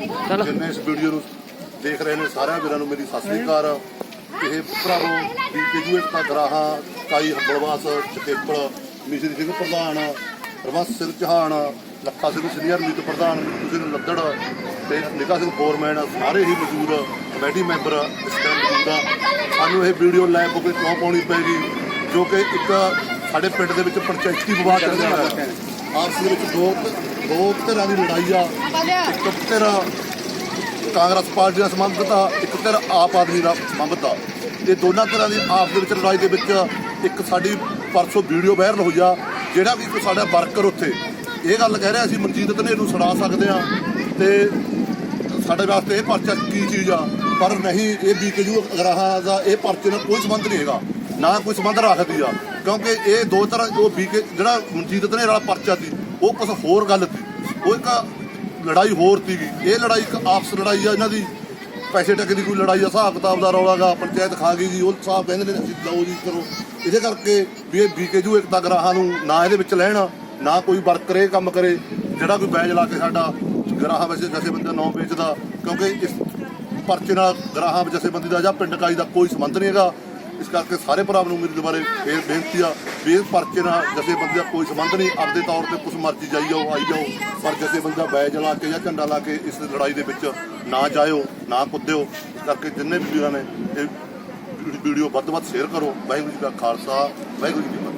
ਜਿੰਨੇ ਇਸ ਵੀਡੀਓ ਨੂੰ ਦੇਖ ਰਹੇ ਨੇ ਸਾਰਿਆਂ ਵੀਰਾਂ ਨੂੰ ਮੇਰੀ ਸਤਿ ਸ੍ਰੀ ਅਕਾਲ। ਇਹ ਭਰਾਵੋ ਵੀ ਕਿਜੂ ਇੱਕ ਗਰਾਹਾਂ ਕਾਈ ਹੰਬਲਵਾਸ ਚਕੇਪਲ ਮਿਸਰੀ ਸਿੰਘ ਪ੍ਰਧਾਨ ਰਮਸ ਸਿੰਘ ਚੌਹਾਨ, ਲੱਖਾ ਸਿੰਘ ਸੀਨੀਅਰ ਮੀਤ ਪ੍ਰਧਾਨ, ਮਿੱਤੂ ਸਿੰਘ ਲੱਦੜ ਤੇ ਨਿਕਾ ਸਿੰਘ ਫੋਰਮੈਨ ਸਾਰੇ ਹੀ ਮੌਜੂਦ ਕਮੇਟੀ ਮੈਂਬਰ ਇਸ ਟਾਈਮ ਮੌਜੂਦ ਆ। ਸਾਨੂੰ ਇਹ ਵੀਡੀਓ ਲਾਈਵ ਬੁੱਕ ਕਿਉਂ ਪਾਉਣੀ ਪੈਗੀ ਜੋ ਕਿ ਇੱਕ ਸਾਡੇ ਪਿੰਡ ਦੇ ਵਿੱਚ ਪੰਚਾਇਤੀ ਵਿਵਾਦ ਚੱਲ ਰਿਹਾ ਹੈ। ਆਪਸ ਦੇ ਵਿੱਚ ਦੋ ਦੋ ਧਿਰਾਂ ਦੀ ਲੜਾਈ ਆ। ਇੱਕ ਧਿਰ ਕਾਂਗਰਸ ਪਾਰਟੀ ਨਾਲ ਸੰਬੰਧਿਤ ਆ, ਇੱਕ ਧਿਰ ਆਪ ਆਦਮੀ ਨਾਲ ਸੰਬੰਧਿਤ ਆ। ਇਹ ਦੋਨਾਂ ਧਿਰਾਂ ਦੀ ਆਪਸ ਦੇ ਵਿੱਚ ਲੜਾਈ ਦੇ ਵਿੱਚ ਇੱਕ ਸਾਡੀ ਪਰਸੋਂ ਵੀਡੀਓ ਵਾਇਰਲ ਹੋਈ ਆ, ਜਿਹੜਾ ਵੀ ਕੋਈ ਸਾਡਾ ਵਰਕਰ ਉੱਥੇ। ਇਹ ਗੱਲ ਕਹਿ ਰਿਹਾ ਅਸੀਂ ਮਨਜੀਤ ਧਨੇ ਨੂੰ ਸੁਣਾ ਸਕਦੇ ਆ ਤੇ ਸਾਡੇ ਵਾਸਤੇ ਇਹ ਪਰਚਾ ਕੀ ਚੀਜ਼ ਆ? ਪਰ ਨਹੀਂ, ਇਹ ਬੀਕੇਯੂ ਅਗਰਾਹਾਂ ਦਾ ਇਹ ਪਰਚੇ ਨਾਲ ਕੋਈ ਸੰਬੰਧ ਨਹੀਂ ਹੈਗਾ। ਨਾ ਕੋਈ ਸੰਬੰਧ ਰੱਖਦੀ ਆ। ਕਿਉਂਕਿ ਇਹ ਦੋ ਤਰ੍ਹਾਂ ਉਹ ਬੀਕੇ ਜਿਹੜਾ ਮਨਜੀਤ ਧਨੇ ਵਾਲਾ ਪਰਚਾ ਸੀ, ਉਹ ਕੁਝ ਹੋਰ ਗੱਲ ਸੀ। ਉਹ ਇੱਕ ਲੜਾਈ ਹੋਰ ਸੀਗੀ। ਇਹ ਲੜਾਈ ਇੱਕ ਆਪਸ ਲੜਾਈ ਆ, ਇਹਨਾਂ ਦੀ ਪੈਸੇ ਟੱਕੇ ਦੀ ਕੋਈ ਲੜਾਈ ਆ, ਹਿਸਾਬ ਕਿਤਾਬ ਦਾ ਰੌਲਾ ਪੰਚਾਇਤ ਖਾ ਗਈ ਜੀ, ਉਹ ਸਾਹਿਬ ਕਹਿੰਦੇ ਨੇ ਅਸੀਂ ਲਓ ਜੀ, ਕਰੋ। ਇਹਦੇ ਕਰਕੇ ਵੀ ਇਹ ਬੀਕੇਯੂ ਇੱਕ ਤਾਂ ਗਰਾਹਾਂ ਨੂੰ ਨਾ ਇਹਦੇ ਵਿੱਚ ਲੈਣ, ਨਾ ਕੋਈ ਵਰਕਰ ਇਹ ਕੰਮ ਕਰੇ, ਜਿਹੜਾ ਕੋਈ ਬੈਜ ਲਾ ਕੇ ਸਾਡਾ ਗਰਾਹਾਂ ਵਿੱਚ ਜਥੇਬੰਦੀ ਨੌ ਵੇਚਦਾ, ਕਿਉਂਕਿ ਇਸ ਪਰਚੇ ਨਾਲ ਗਰਾਹਾਂ ਵਿੱਚ ਜਥੇਬੰਦੀ ਦਾ ਜਾਂ ਪਿੰਡ ਕਾਈ ਦਾ ਕੋਈ ਸੰਬੰਧ ਨਹੀਂ ਹੈਗਾ। ਇਸ ਕਰਕੇ ਸਾਰੇ ਭਰਾਵਾਂ ਨੂੰ ਮੇਰੀ ਦੁਬਾਰੇ ਫੇਰ ਬੇਨਤੀ ਆ ਵੀ ਪਰਚੇ ਨਾਲ ਜਥੇਬੰਦੀ ਦਾ ਕੋਈ ਸੰਬੰਧ ਨਹੀਂ। ਆਪਦੇ ਤੌਰ ਤੇ ਕੁਛ ਮਰਜ਼ੀ ਜਾਈ ਜਾਓ, ਆਈ ਜਾਓ, ਪਰ ਜਥੇਬੰਦੀ ਦਾ ਬੈਜ ਲਾ ਕੇ ਜਾਂ ਝੰਡਾ ਲਾ ਕੇ ਇਸ ਲੜਾਈ ਦੇ ਵਿੱਚ ਨਾ ਜਾਇਓ, ਨਾ ਕੁੱਦਿਓ। ਇਸ ਕਰਕੇ ਜਿੰਨੇ ਵੀ ਵੀਰਾਂ ਨੇ ਇਹ ਵੀਡੀਓ ਵੱਧ ਤੋਂ ਵੱਧ ਸ਼ੇਅਰ ਕਰੋ। ਵਾਹਿਗੁਰੂ ਜੀ ਦਾ ਖਾਲਸਾ, ਵਾਹਿਗੁਰੂ ਜੀ ਕੀ ਫਤਿਹ।